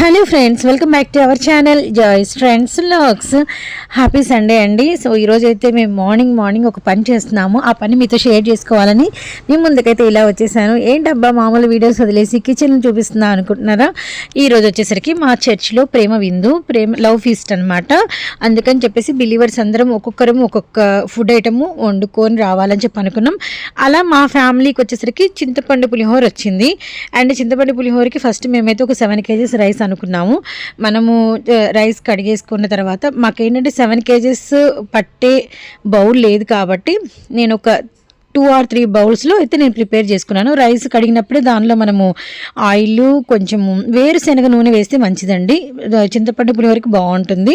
Hello friends welcome back to our channel Joyce friends లాక్స్. Happy Sunday అండి. So ఈరోజు అయితే మేము మార్నింగ్ మార్నింగ్ ఒక పని చేస్తున్నాము. ఆ పని మీతో షేర్ చేసుకోవాలని మేము ముందుకైతే ఇలా వచ్చేసాను. ఏంటబ్బా మామూలు వీడియోస్ వదిలేసి కిచెన్ చూపిస్తున్నా అనుకుంటున్నారా? ఈరోజు వచ్చేసరికి మా చర్చ్లో ప్రేమ విందు ప్రేమ లవ్ ఫీస్ట్ అనమాట అందుకని చెప్పేసి బిలీవర్స్ అందరం ఒక్కొక్కరం ఒక్కొక్క ఫుడ్ ఐటము వండుకొని రావాలని చెప్పి అనుకున్నాం. అలా మా ఫ్యామిలీకి వచ్చేసరికి చింతపండు పులిహోర వచ్చింది. అండ్ చింతపండు పులిహోరకి ఫస్ట్ మేమైతే ఒక సెవెన్ కేజీస్ రైస్ అనుకున్నాము. మనము రైస్ కడిగేసుకున్న తర్వాత మాకేంటంటే సెవెన్ కేజెస్ పట్టే బౌల్ లేదు కాబట్టి నేను ఒక టూ ఆర్ త్రీ బౌల్స్లో అయితే నేను ప్రిపేర్ చేసుకున్నాను. రైస్ కడిగినప్పుడే దానిలో మనము ఆయిల్ కొంచెం వేరుశనగ నూనె వేస్తే మంచిదండి. చింతపండు పులిహోరకి బాగుంటుంది.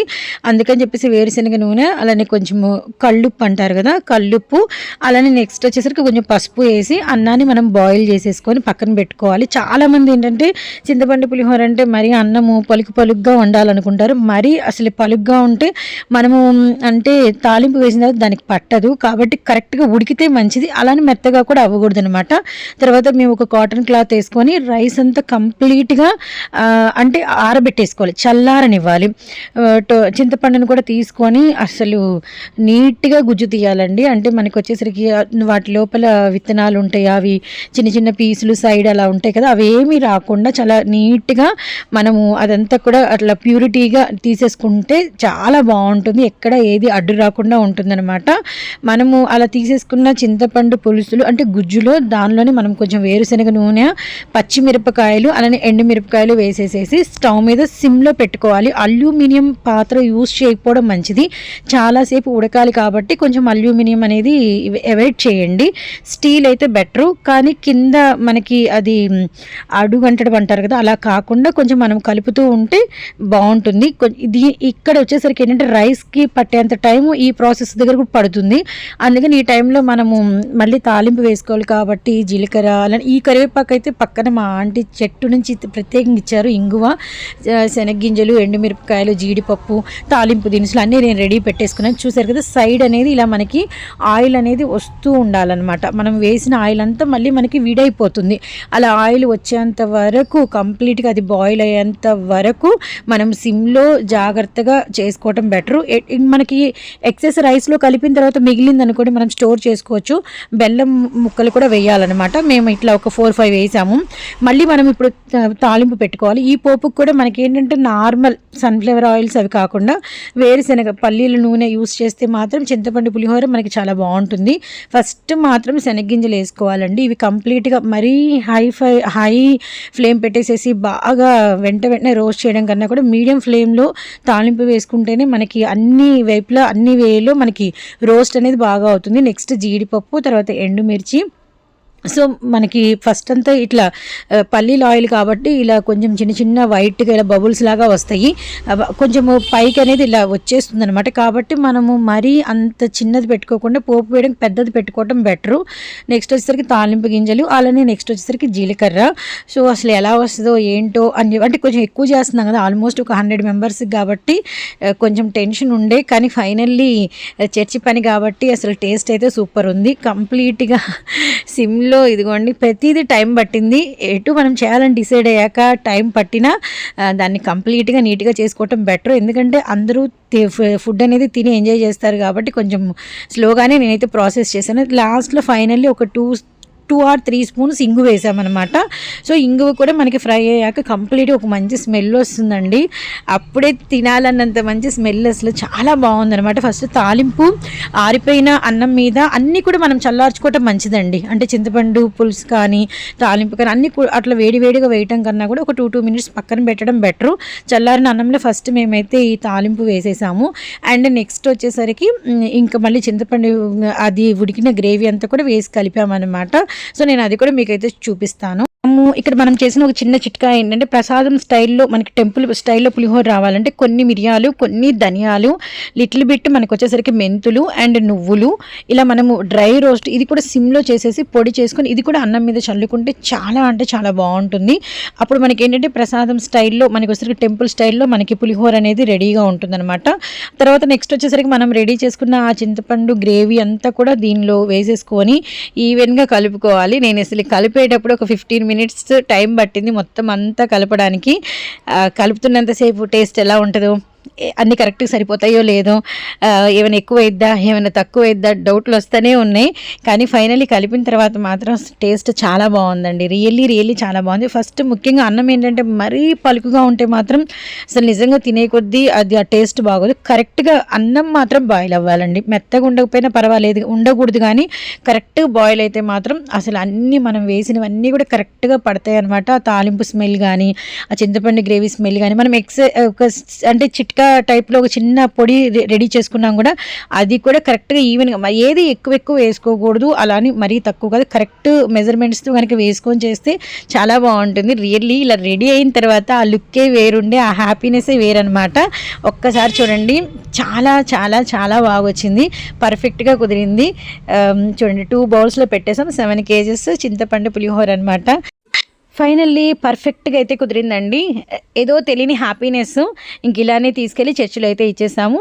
అందుకని చెప్పేసి వేరుశనగ నూనె అలానే కొంచెము కళ్ళుప్పు అంటారు కదా కళ్ళుప్పు అలానే నెక్స్ట్ వచ్చేసరికి కొంచెం పసుపు వేసి అన్నాన్ని మనం బాయిల్ చేసేసుకొని పక్కన పెట్టుకోవాలి. చాలామంది ఏంటంటే చింతపండు పులిహోర అంటే మరీ అన్నము పలుకు పలుగ్గా వండాలనుకుంటారు. మరీ అసలు పలుగ్గా ఉంటే మనము అంటే తాలింపు వేసిన తర్వాత దానికి పట్టదు. కాబట్టి కరెక్ట్గా ఉడికితే మంచిది. అలానే మెత్తగా కూడా అవ్వకూడదు అనమాట తర్వాత మేము ఒక కాటన్ క్లాత్ వేసుకొని రైస్ అంతా కంప్లీట్గా అంటే ఆరబెట్టేసుకోవాలి. చల్లారనివ్వాలి. టో- చింతపండును కూడా తీసుకొని అసలు నీట్గా గుజ్జు తీయాలండి. అంటే మనకు వచ్చేసరికి వాటి లోపల విత్తనాలు ఉంటాయి. అవి చిన్న చిన్న పీసులు సైడ్ అలా ఉంటాయి కదా అవి ఏమీ రాకుండా చాలా నీట్గా మనము అదంతా కూడా అట్లా ప్యూరిటీగా తీసేసుకుంటే చాలా బాగుంటుంది. ఎక్కడ ఏది అడ్డు రాకుండా ఉంటుందన్నమాట. మనము అలా తీసేసుకున్న చింతపండు పులుసులు అంటే గుజ్జులో దానిలోనే మనం కొంచెం వేరుశనగ నూనె పచ్చిమిరపకాయలు అలానే ఎండుమిరపకాయలు వేసేసేసి స్టవ్ మీద సిమ్లో పెట్టుకోవాలి. అల్యూమినియం పాత్ర యూస్ చేయకపోవడం మంచిది. చాలాసేపు ఉడకాలి కాబట్టి కొంచెం అల్యూమినియం అనేది అవాయిడ్ చేయండి. స్టీల్ అయితే బెటరు కానీ కింద మనకి అది అడుగంటడం అంటారు కదా అలా కాకుండా కొంచెం మనం కలుపుతూ ఉంటే బాగుంటుంది. ఇది ఇక్కడ వచ్చేసరికి ఏంటంటే రైస్కి పట్టేంత టైం ఈ ప్రాసెస్ దగ్గర కూడా పడుతుంది. అందుకని ఈ టైంలో మనము మళ్ళీ తాలింపు వేసుకోవాలి కాబట్టి జీలకర్ర అలా ఈ కరివేపాకు అయితే పక్కన మా ఆంటీ చెట్టు నుంచి ప్రత్యేకంగా ఇచ్చారు. ఇంగువ శనగ్గింజలు ఎండుమిరపకాయలు జీడిపప్పు తాలింపు దినుసులు అన్నీ నేను రెడీ పెట్టేసుకున్నాను. చూసారు కదా సైడ్ అనేది ఇలా మనకి ఆయిల్ అనేది వస్తూ ఉండాలన్నమాట. మనం వేసిన ఆయిల్ అంతా మళ్ళీ మనకి విడైపోతుంది. అలా ఆయిల్ వచ్చేంత వరకు కంప్లీట్గా అది బాయిల్ అయ్యేంత వరకు మనం సిమ్లో జాగ్రత్తగా చేసుకోవటం బెటరు. మనకి ఎక్సెస్ రైస్లో కలిపిన తర్వాత మిగిలింది అనుకోండి మనం స్టోర్ చేసుకోవచ్చు. బెల్లం ముక్కలు కూడా వేయాలన్నమాట. మేము ఇట్లా ఒక ఫోర్ ఫైవ్ వేసాము. మళ్ళీ మనం ఇప్పుడు తాలింపు పెట్టుకోవాలి. ఈ పోపుకు కూడా మనకి ఏంటంటే నార్మల్ సన్ఫ్లవర్ ఆయిల్స్ అవి కాకుండా వేరుశనగ పల్లీల నూనె యూస్ చేస్తే మాత్రం చింతపండు పులిహోర మనకి చాలా బాగుంటుంది. ఫస్ట్ మాత్రం శనగ్గింజలు వేసుకోవాలండి. ఇవి కంప్లీట్గా మరీ హై ఫై హై ఫ్లేమ్ పెట్టేసేసి బాగా వెంట వెంటనే రోస్ట్ చేయడం కన్నా కూడా మీడియం ఫ్లేమ్లో తాలింపు వేసుకుంటేనే మనకి అన్ని వైపులా అన్ని వేలో మనకి రోస్ట్ అనేది బాగా అవుతుంది. నెక్స్ట్ జీడిపప్పు తర్వాత ఎండుమిర్చి సో మనకి ఫస్ట్ అంతా ఇట్లా పల్లీల ఆయిల్ కాబట్టి ఇలా కొంచెం చిన్న చిన్న వైట్గా ఇలా బబుల్స్ లాగా వస్తాయి. కొంచెము పైకి అనేది ఇలా వచ్చేస్తుంది అనమాట కాబట్టి మనము మరీ అంత చిన్నది పెట్టుకోకుండా పోపు వేయడం పెద్దది పెట్టుకోవడం బెటరు నెక్స్ట్ వచ్చేసరికి తాలింపు గింజలు అలానే నెక్స్ట్ వచ్చేసరికి జీలకర్ర. సో అసలు ఎలా వస్తుందో ఏంటో అని అంటే కొంచెం ఎక్కువ చేస్తున్నాం కదా ఆల్మోస్ట్ ఒక హండ్రెడ్ మెంబర్స్ కాబట్టి కొంచెం టెన్షన్ ఉండే. కానీ ఫైనల్లీ చర్చి పని కాబట్టి అసలు టేస్ట్ అయితే సూపర్ ఉంది. కంప్లీట్గా సిమ్లో ఇదిగోండి ప్రతిదీ టైం పట్టింది. ఎటు మనం చేయాలని డిసైడ్ అయ్యాక టైం పట్టినా దాన్ని కంప్లీట్గా నీట్గా చేసుకోవటం బెటర్. ఎందుకంటే అందరూ ఫుడ్ అనేది తిని ఎంజాయ్ చేస్తారు కాబట్టి కొంచెం స్లోగానే నేనైతే ప్రాసెస్ చేశాను. లాస్ట్లో ఫైనల్లీ ఒక two two or three spoons ఇంగు వేసామన్నమాట. సో ఇంగువ కూడా మనకి ఫ్రై అయ్యాక కంప్లీట్ ఒక మంచి స్మెల్ వస్తుందండి. అప్పుడే తినాలన్నంత మంచి స్మెల్ అసలు చాలా బాగుందన్నమాట. ఫస్ట్ తాలింపు ఆరిపోయిన అన్నం మీద అన్నీ కూడా మనం చల్లార్చుకోవటం మంచిదండి. అంటే చింతపండు పులుసు కానీ తాలింపు కానీ అన్నీ అట్లా వేడి వేడిగా వేయటం కన్నా కూడా ఒక టూ టూ మినిట్స్ పక్కన పెట్టడం బెటరు. చల్లారిన అన్నంలో ఫస్ట్ మేమైతే ఈ తాలింపు వేసేసాము. అండ్ నెక్స్ట్ వచ్చేసరికి ఇంకా మళ్ళీ చింతపండు అది ఉడికిన గ్రేవీ అంతా కూడా వేసి కలిపామన్నమాట. సో నేను అది కూడా మీకైతే చూపిస్తాను. ఇక్కడ మనం చేసిన ఒక చిన్న చిట్కా ఏంటంటే ప్రసాదం స్టైల్లో మనకి టెంపుల్ స్టైల్లో పులిహోర రావాలంటే కొన్ని మిరియాలు కొన్ని ధనియాలు లిటిల్ బిట్ మనకు వచ్చేసరికి మెంతులు అండ్ నువ్వులు. ఇలా మనము డ్రై రోస్ట్ ఇది కూడా సిమ్లో చేసేసి పొడి చేసుకొని ఇది కూడా అన్నం మీద చల్లుకుంటే చాలా అంటే చాలా బాగుంటుంది. అప్పుడు మనకి ఏంటంటే ప్రసాదం స్టైల్లో మనకి వచ్చేసరికి టెంపుల్ స్టైల్లో మనకి పులిహోర అనేది రెడీగా ఉంటుందన్నమాట. తర్వాత నెక్స్ట్ వచ్చేసరికి మనం రెడీ చేసుకున్న ఆ చింతపండు గ్రేవీ అంతా కూడా దీనిలో వేసేసుకొని ఈవెన్గా కలుపుకోవాలి. నేను అసలు కలిపేటప్పుడు ఒక ఫిఫ్టీన్ మినిట్స్ టైం పట్టింది. మొత్తం అంతా కలపడానికి కలుపుతున్నంతసేపు టేస్ట్ ఎలా ఉంటుందో. అన్ని కరెక్ట్గా సరిపోతాయో లేదో ఏమైనా ఎక్కువ వేద్దా ఏమైనా తక్కువ వేద్దా డౌట్లు వస్తూనే ఉన్నాయి. కానీ ఫైనల్లీ కలిపిన తర్వాత మాత్రం టేస్ట్ చాలా బాగుందండి. రియల్లీ రియల్లీ చాలా బాగుంది. ఫస్ట్ ముఖ్యంగా అన్నం ఏంటంటే మరీ పలుకుగా ఉంటే మాత్రం అసలు నిజంగా తినే కొద్దీ అది ఆ టేస్ట్ బాగోదు. కరెక్ట్గా అన్నం మాత్రం బాయిల్ అవ్వాలండి. మెత్తగా ఉండకపోయినా పర్వాలేదు. ఉండకూడదు కానీ కరెక్ట్గా బాయిల్ అయితే మాత్రం అసలు అన్నీ మనం వేసినవన్నీ కూడా కరెక్ట్గా పడతాయి అనమాట ఆ తాలింపు స్మెల్ కానీ ఆ చింతపండు గ్రేవీ స్మెల్ కానీ మనం ఎక్స్ ఒక చిట్ అంటే టైప్లో ఒక చిన్న పొడి రెడీ చేసుకున్నాం కూడా అది కూడా కరెక్ట్గా ఈవెన్గా ఏది ఎక్కువ ఎక్కువ వేసుకోకూడదు అలాని మరీ తక్కువ కాదు కరెక్ట్ మెజర్మెంట్స్తో కనుక వేసుకొని చేస్తే చాలా బాగుంటుంది. రియల్లీ ఇలా రెడీ అయిన తర్వాత ఆ లుక్కే వేరుండే ఆ హ్యాపీనెస్సే వేరనమాట ఒక్కసారి చూడండి చాలా చాలా చాలా బాగా వచ్చింది పర్ఫెక్ట్గా కుదిరింది. చూడండి టూ బౌల్స్లో పెట్టేసాం సెవెన్ కేజెస్ చింతపండు పులిహోర అనమాట ఫైనల్లీ పర్ఫెక్ట్గా అయితే కుదిరిందండి. ఏదో తెలియని హ్యాపీనెస్ ఇంక ఇలానే తీసుకెళ్ళి చర్చిలో అయితే ఇచ్చేసాము.